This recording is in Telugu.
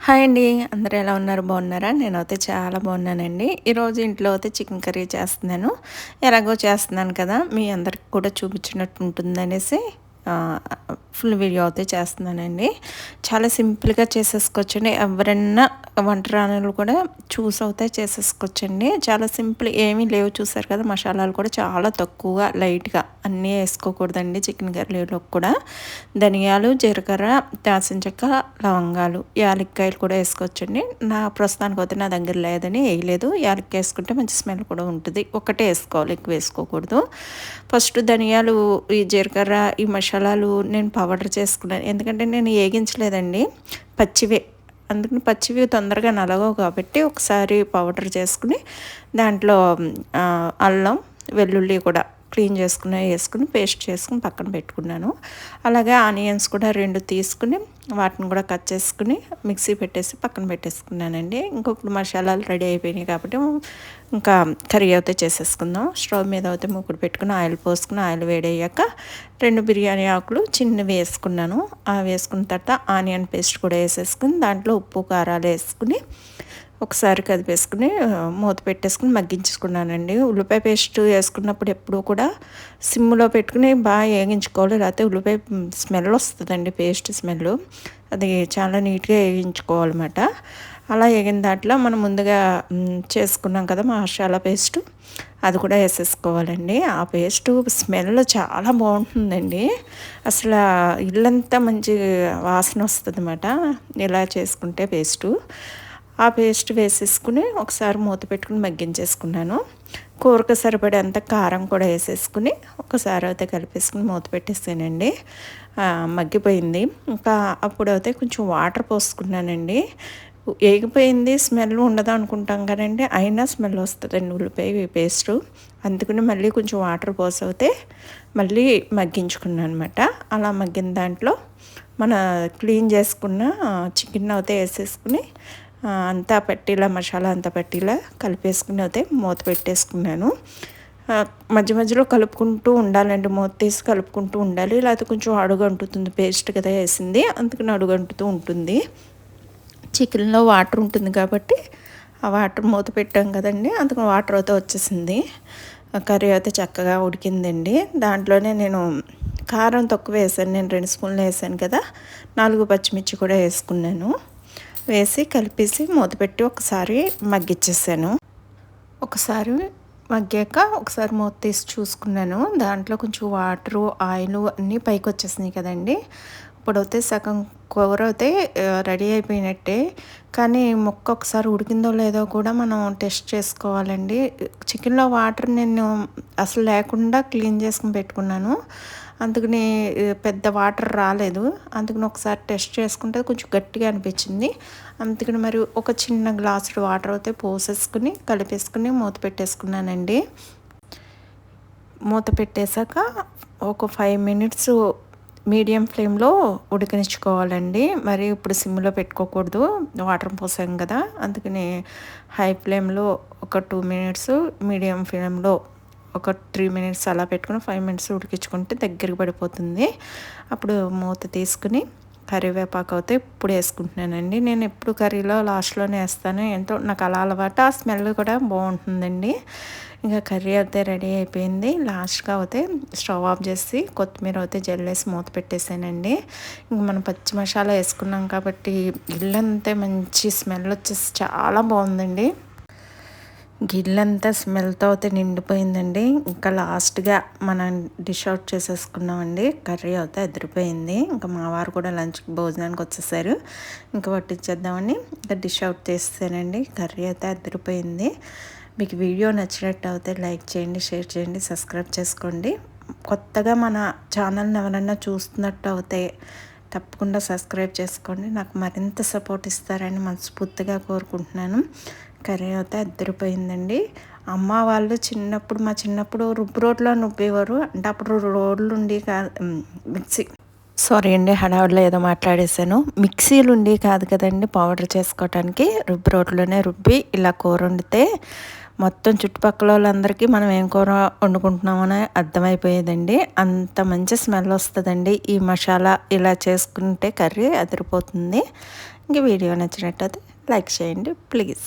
హాయ్ అండి. అందరూ ఎలా ఉన్నారు? బాగున్నారా? నేనైతే చాలా బాగున్నానండి. ఈరోజు ఇంట్లో అయితే చికెన్ కర్రీ చేస్తున్నాను. ఎలాగో చేస్తున్నాను కదా మీ అందరికి కూడా చూపించినట్టు ఉంటుందనేసి ఫుల్ వీడియో అయితే చేస్తున్నానండి. చాలా సింపుల్గా చేసేసుకోవచ్చండి. ఎవరన్నా వంటరాణులు కూడా చూస్ అవుతాయి చేసేసుకోవచ్చండి. చాలా సింపుల్ ఏమీ లేవు చూసారు కదా మసాలాలు కూడా చాలా తక్కువగా లైట్గా అన్నీ వేసుకోకూడదండి చికెన్ కర్రీలో కూడా. ధనియాలు జీలకర్ర దాసిన చెక్క లవంగాలు యాలక్కాయలు కూడా వేసుకోవచ్చండి. నా ప్రస్తుతానికి అయితే నా దగ్గర లేదని వేయలేదు. యాలక్కాయ వేసుకుంటే మంచి స్మెల్ కూడా ఉంటుంది. ఒకటే వేసుకోవాలి ఎక్కువ వేసుకోకూడదు. ఫస్ట్ ధనియాలు ఈ జీలకర్ర ఈ మసాలాలు నేను పౌడర్ చేసుకున్నాను. ఎందుకంటే నేను వేగించలేదండి పచ్చివే అందుకని పచ్చివి తొందరగా నలగవు కాబట్టి ఒకసారి పౌడర్ చేసుకుని దాంట్లో అల్లం వెల్లుల్లి కూడా క్లీన్ చేసుకుని వేసుకుని పేస్ట్ చేసుకుని పక్కన పెట్టుకున్నాను. అలాగే ఆనియన్స్ కూడా రెండు తీసుకుని వాటిని కూడా కట్ చేసుకుని మిక్సీ పెట్టేసి పక్కన పెట్టేసుకున్నానండి. ఇంకొకటి మసాలాలు రెడీ అయిపోయినాయి కాబట్టి ఇంకా కర్రీ అయితే చేసేసుకుందాం. స్టవ్ మీద అయితే ముక్కుడు పెట్టుకుని ఆయిల్ పోసుకుని ఆయిల్ వేడయ్యాక రెండు బిర్యానీ ఆకులు చిన్నవి వేసుకున్నాను. వేసుకున్న తర్వాత ఆనియన్ పేస్ట్ కూడా వేసేసుకుని దాంట్లో ఉప్పు కారాలు వేసుకుని ఒకసారి కదిపేసుకుని మూత పెట్టేసుకుని మగ్గించుకున్నానండి ఉల్లిపాయ పేస్ట్ వేసుకున్నప్పుడు ఎప్పుడూ కూడా సిమ్లో పెట్టుకుని బాగా వేగించుకోవాలి. లేకపోతే ఉల్లిపాయ స్మెల్ వస్తుందండి పేస్ట్ స్మెల్. అది చాలా నీట్గా వేగించుకోవాలన్నమాట. అలా వేగిన దాంట్లో మనం ముందుగా చేసుకున్నాం కదా మసాలా పేస్ట్ అది కూడా వేసేసుకోవాలండి. ఆ పేస్ట్ స్మెల్ చాలా బాగుంటుందండి. అసలు ఇల్లంతా మంచి వాసన వస్తుంది అన్నమాట ఇలా చేసుకుంటే పేస్టు. ఆ పేస్ట్ వేసేసుకుని ఒకసారి మూత పెట్టుకుని మగ్గించేసుకున్నాను. కూరకు సరిపడేంత కారం కూడా వేసేసుకుని ఒకసారి అయితే కలిపేసుకుని మూత పెట్టేసానండి. మగ్గిపోయింది. ఇంకా అప్పుడు అయితే కొంచెం వాటర్ పోసుకున్నానండి. ఏగిపోయింది స్మెల్ ఉండదు అనుకుంటాం కదండి. అయినా స్మెల్ వస్తుందండి ఉల్లిపాయ పేస్టు. అందుకని మళ్ళీ కొంచెం వాటర్ పోసవుతే మళ్ళీ మగ్గించుకున్నాను అనమాట అలా మగ్గిన దాంట్లో మన క్లీన్ చేసుకున్న చికెన్ అయితే వేసేసుకుని అంతా పెట్టిలా మసాలా అంతా పెట్టిలా కలిపేసుకుని అయితే మూత పెట్టేసుకున్నాను. మధ్య మధ్యలో కలుపుకుంటూ ఉండాలండి మూత తీసి కలుపుకుంటూ ఉండాలి. లేకపోతే కొంచెం అడుగు అంటుతుంది పేస్ట్ కదా వేసింది అందుకని అడుగు అంటుతూ ఉంటుంది. చికెన్లో వాటర్ ఉంటుంది కాబట్టి ఆ వాటర్ మూత పెట్టాం కదండి అందుకని వాటర్ అయితే వచ్చేసింది. కర్రీ అయితే చక్కగా ఉడికిందండి. దాంట్లోనే నేను కారం తక్కువ వేసాను నేను రెండు స్పూన్లు వేసాను కదా నాలుగు పచ్చిమిర్చి కూడా వేసుకున్నాను. వేసి కలిపేసి మూత పెట్టి ఒకసారి మగ్గిచ్చేసాను. ఒకసారి మగ్గాక ఒకసారి మూత తీసి చూసుకున్నాను. దాంట్లో కొంచెం వాటరు ఆయిల్ అన్నీ పైకి వచ్చేసినాయి కదండి. ఇప్పుడైతే సగం కూర అయితే రెడీ అయిపోయినట్టే. కానీ ముక్క ఒకసారి ఉడికిందో లేదో కూడా మనం టెస్ట్ చేసుకోవాలండి. చికెన్లో వాటర్ నేను అసలు లేకుండా క్లీన్ చేసుకుని పెట్టుకున్నాను. అందుకని పెద్ద వాటర్ రాలేదు. అందుకని ఒకసారి టెస్ట్ చేసుకుంటే కొంచెం గట్టిగా అనిపించింది. అందుకని మరి ఒక చిన్న గ్లాసు వాటర్ అయితే పోసేసుకుని కలిపేసుకుని మూత పెట్టేసుకున్నానండి. మూత పెట్టేశాక ఒక ఫైవ్ మినిట్స్ మీడియం ఫ్లేమ్లో ఉడికించుకోవాలండి. మరి ఇప్పుడు సిమ్లో పెట్టుకోకూడదు. వాటర్ పోసాం కదా అందుకని హై ఫ్లేమ్లో ఒక టూ మినిట్స్ మీడియం ఫ్లేమ్లో ఒక త్రీ మినిట్స్ అలా పెట్టుకుని ఫైవ్ మినిట్స్ ఉడికించుకుంటే దగ్గరికి పడిపోతుంది. అప్పుడు మూత తీసుకుని కరివేపాకు అయితే ఇప్పుడు వేసుకుంటున్నానండి. నేను ఎప్పుడు కర్రీలో లాస్ట్లోనే వేస్తాను. ఎంతో నాకు అలా అలవాటు. ఆ స్మెల్ కూడా బాగుంటుందండి. ఇంకా కర్రీ అయితే రెడీ అయిపోయింది. లాస్ట్గా అయితే స్టవ్ ఆఫ్ చేసి కొత్తిమీర అయితే జల్లేసి మూత పెట్టేసానండి. ఇంక మనం పచ్చి మసాలా వేసుకున్నాం కాబట్టి ఇల్లంతే మంచి స్మెల్ వచ్చేసి చాలా బాగుందండి. గిల్లంతా స్మెల్తో అయితే నిండిపోయిందండి. ఇంకా లాస్ట్గా మనం డిష్ అవుట్ చేసేసుకున్నామండి. కర్రీ అయితే ఎదిరిపోయింది. ఇంకా మా వారు కూడా లంచ్ భోజనానికి వచ్చేసారు. ఇంకా పట్టించేద్దామని ఇంకా డిష్ అవుట్ చేస్తానండి కర్రీ అయితే ఎదిరిపోయింది. మీకు వీడియో నచ్చినట్టు అయితే లైక్ చేయండి షేర్ చేయండి సబ్స్క్రైబ్ చేసుకోండి. కొత్తగా మన ఛానల్ని ఎవరన్నా చూస్తున్నట్టు అయితే తప్పకుండా సబ్స్క్రైబ్ చేసుకోండి. నాకు మరింత సపోర్ట్ ఇస్తారని మనస్ఫూర్తిగా కోరుకుంటున్నాను. కర్రీ అయితే అద్దరిపోయిందండి అమ్మ వాళ్ళు చిన్నప్పుడు మా చిన్నప్పుడు రుబ్బు రోడ్లో నుబ్బేవారు అంటే అప్పుడు రోడ్లు ఉండి కాదు మిక్సీ. సారీ అండి హడావుడిలో ఏదో మాట్లాడేశాను. మిక్సీలు ఉండి కాదు కదండి పౌడర్ చేసుకోవటానికి రుబ్బు రోడ్లోనే రుబ్బి ఇలా కూర వండితే మొత్తం చుట్టుపక్కల వాళ్ళందరికీ మనం ఏం కూర వండుకుంటున్నామని అర్థమైపోయేదండి. అంత మంచి స్మెల్ వస్తుందండి. ఈ మసాలా ఇలా చేసుకుంటే కర్రీ అదిరిపోతుంది. ఇంక వీడియో నచ్చినట్టయితే లైక్ చేయండి ప్లీజ్.